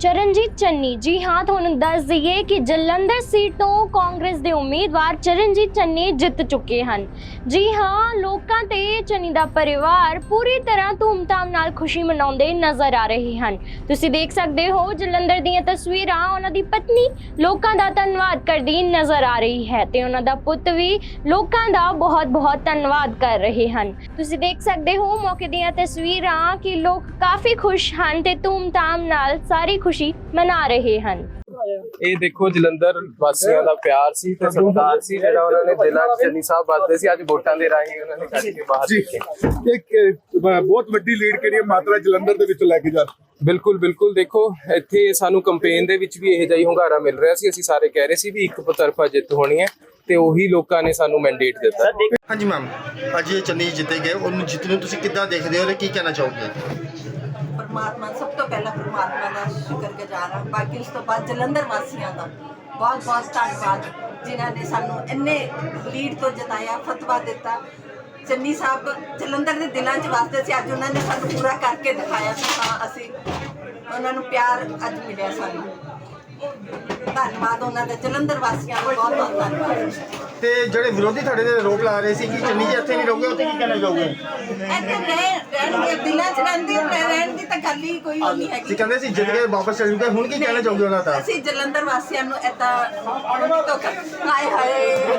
ਚਰਨਜੀਤ ਚੰਨੀ। ਜੀ ਹਾਂ, ਤੁਹਾਨੂੰ ਦੱਸ ਦਈਏ ਕਿ ਜਲੰਧਰ ਸੀਟ ਤੋਂ ਕਾਂਗਰਸ ਦੇ ਉਮੀਦਵਾਰ ਚਰਨਜੀਤ ਚੰਨੀ ਜਿੱਤ ਚੁੱਕੇ ਹਨ। ਜੀ ਹਾਂ, ਲੋਕਾਂ ਤੇ ਚੰਨੀ ਦਾ ਪਰਿਵਾਰ ਪੂਰੀ ਤਰ੍ਹਾਂ ਧੂਮਧਾਮ ਨਾਲ ਖੁਸ਼ੀ ਮਨਾਉਂਦੇ ਨਜ਼ਰ ਆ ਰਹੇ ਹਨ। ਤੁਸੀਂ ਦੇਖ ਸਕਦੇ ਹੋ, ਜਲੰਧਰ ਦੀਆਂ ਤਸਵੀਰਾਂ, ਉਹਨਾਂ ਦੀ ਪਤਨੀ ਲੋਕਾਂ ਦਾ ਧੰਨਵਾਦ ਕਰਦੀ ਨਜ਼ਰ ਆ ਰਹੀ ਹੈ ਤੇ ਉਹਨਾਂ ਦਾ ਪੁੱਤ ਵੀ ਲੋਕਾਂ ਦਾ ਬਹੁਤ-ਬਹੁਤ ਧੰਨਵਾਦ ਕਰ ਰਹੇ ਹਨ। ਤੁਸੀਂ ਦੇਖ ਸਕਦੇ ਹੋ, ਮੌਕੇ ਦੀਆਂ ਤਸਵੀਰਾਂ ਕਿ ਲੋਕ ਕਾਫੀ ਖੁਸ਼ ਹਨ ਤੇ ਧੂਮਧਾਮ ਨਾਲ ਸਾਰੀ ਖੁਸ਼ੀ ਮਨਾ ਰਹੇ ਹਨ। ਇਹ ਦੇਖੋ ਜਲੰਧਰ ਵਾਸੀਆਂ ਦਾ ਪਿਆਰ ਸੀ ਤੇ ਸਤਿਕਾਰ ਸੀ ਜਿਹੜਾ ਉਹਨਾਂ ਨੇ ਦਿਲਾਂ 'ਚ ਚੰਨੀ ਸਾਹਿਬ ਵਰਤੇ ਸੀ। ਅੱਜ ਵੋਟਾਂ ਦੇ ਰਾਹੀਂ ਉਹਨਾਂ ਨੇ ਕੱਢ ਕੇ ਬਾਹਰ ਦਿੱਤੇ ਇੱਕ ਬਹੁਤ ਵੱਡੀ ਲੀਡ ਕਿਹੜੀ ਹੈ? ਮਾਤਰਾ ਜਲੰਧਰ ਦੇ ਵਿੱਚ ਲੈ ਕੇ ਜਾ ਬਿਲਕੁਲ ਬਿਲਕੁਲ। ਦੇਖੋ ਇੱਥੇ ਸਾਨੂੰ ਕੰਪੇਨ ਦੇ ਵਿੱਚ ਵੀ ਇਹ ਜਿਹਾ ਹੀ ਹੁੰਗਾਰਾ ਮਿਲ ਰਿਹਾ ਸੀ। ਅਸੀਂ ਸਾਰੇ ਕਹਿ ਰਹੇ ਸੀ ਵੀ ਇੱਕ ਤਰਫਾ ਜਿੱਤ ਹੋਣੀ ਹੈ ਤੇ ਉਹੀ ਲੋਕਾਂ ਨੇ ਸਾਨੂੰ ਮੈਂਡੇਟ ਦਿੱਤਾ। ਹਾਂਜੀ ਮੈਮ ਅੱਜ ਇਹ ਚੰਨੀ ਜਿੱਤੇ ਗਏ। ਉਹਨੂੰ ਜਿੱਤ ਨੂੰ ਤੁਸੀਂ ਕਿੱਦਾਂ ਦੇਖਦੇ ਹੋ ਤੇ ਕੀ ਕਹਿਣਾ ਚਾਹੋਗੇ? ਪਰਮਾਤਮਾ ਸਭ ਤੋਂ ਪਹਿਲਾਂ ਪਰਮਾਤਮਾ ਦਾ ਸ਼ੁਕਰਗੁਜ਼ਾਰ ਹਾਂ। ਬਾਕੀ ਉਸ ਤੋਂ ਬਾਅਦ ਜਲੰਧਰ ਵਾਸੀਆਂ ਦਾ ਬਹੁਤ ਬਹੁਤ ਧੰਨਵਾਦ ਜਿਨ੍ਹਾਂ ਨੇ ਸਾਨੂੰ ਇੰਨੇ ਲੀਡ ਤੋਂ ਜਿਤਾਇਆ ਫਤਵਾ ਦਿੱਤਾ। ਚੰਨੀ ਸਾਹਿਬ ਜਲੰਧਰ ਦੇ ਦਿਲਾਂ 'ਚ ਵਸਦੇ ਸੀ ਅੱਜ ਉਹਨਾਂ ਨੇ ਸਾਨੂੰ ਪੂਰਾ ਕਰਕੇ ਦਿਖਾਇਆ ਸੀ ਤਾਂ ਅਸੀਂ ਉਹਨਾਂ ਨੂੰ ਪਿਆਰ ਅੱਜ ਮਿਲਿਆ ਸਾਨੂੰ। ਧੰਨਵਾਦ ਉਹਨਾਂ ਦਾ ਜਲੰਧਰ ਵਾਸੀਆਂ ਦਾ ਬਹੁਤ ਬਹੁਤ ਧੰਨਵਾਦ। ਤੇ ਜਿਹੜੇ ਵਿਰੋਧੀ ਤੁਹਾਡੇ ਤੇ ਆਰੋਪ ਲਾ ਰਹੇ ਸੀ ਕਿ ਚੰਨੀ ਜੀ ਇੱਥੇ ਨਹੀਂ ਰਹੋਗੇ ਉੱਥੇ ਕੀ ਕਹਿਣਾ ਚਾਹੋਗੇ? ਇੱਥੇ ਰਹਿ ਰਹਿਣਗੇ ਦਿਲਾਂ 'ਚ ਰਹਿੰਦੇ ਰਹਿਣ ਗੱਲ ਹੀ ਕੋਈ ਨਹੀਂ ਹੈਗੀ। ਤੁਸੀਂ ਕਹਿੰਦੇ ਸੀ ਜਿੱਤ ਕੇ ਵਾਪਸ ਚਲੇ ਜਾਓਗੇ ਹੁਣ ਕੀ ਕਹਿਣਾ ਚਾਹੋਗੇ ਉਹਨਾਂ ਦਾ? ਅਸੀਂ ਜਲੰਧਰ ਵਾਸੀਆਂ ਨੂੰ ਏਦਾਂ ਧੋਖਾ ਹਾਏ ਹਾਏ